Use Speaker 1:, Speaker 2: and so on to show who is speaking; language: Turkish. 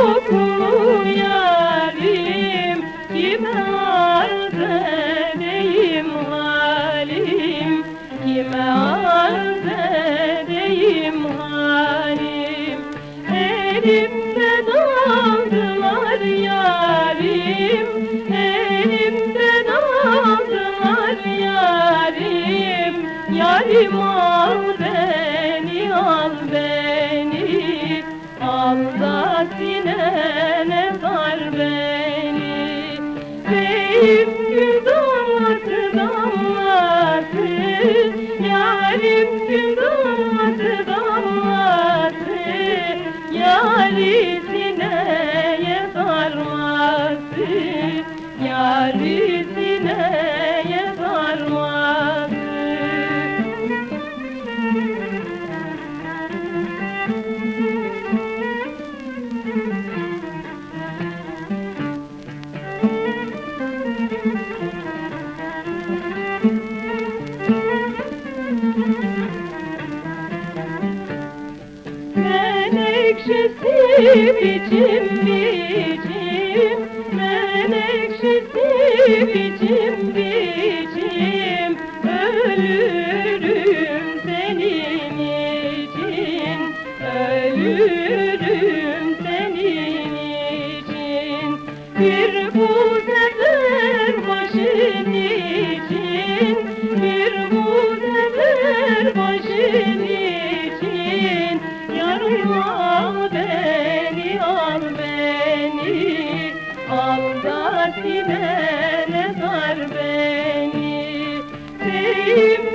Speaker 1: yoklu yarim kime arz edeyim halim? Kime arz edeyim halim? Elimde daldılar yarim elimde daldılar yarim. Yarim aldı sinene sar beni? Beyim gül damlatı Yarim gül damlatı damlatı Yari sineye sarması Yari Menekşesi biçim biçim Menekşesi biçim biçim Ölürüm senin için Ölürüm senin için. Bir bu Al da sinene sar beni. Beyim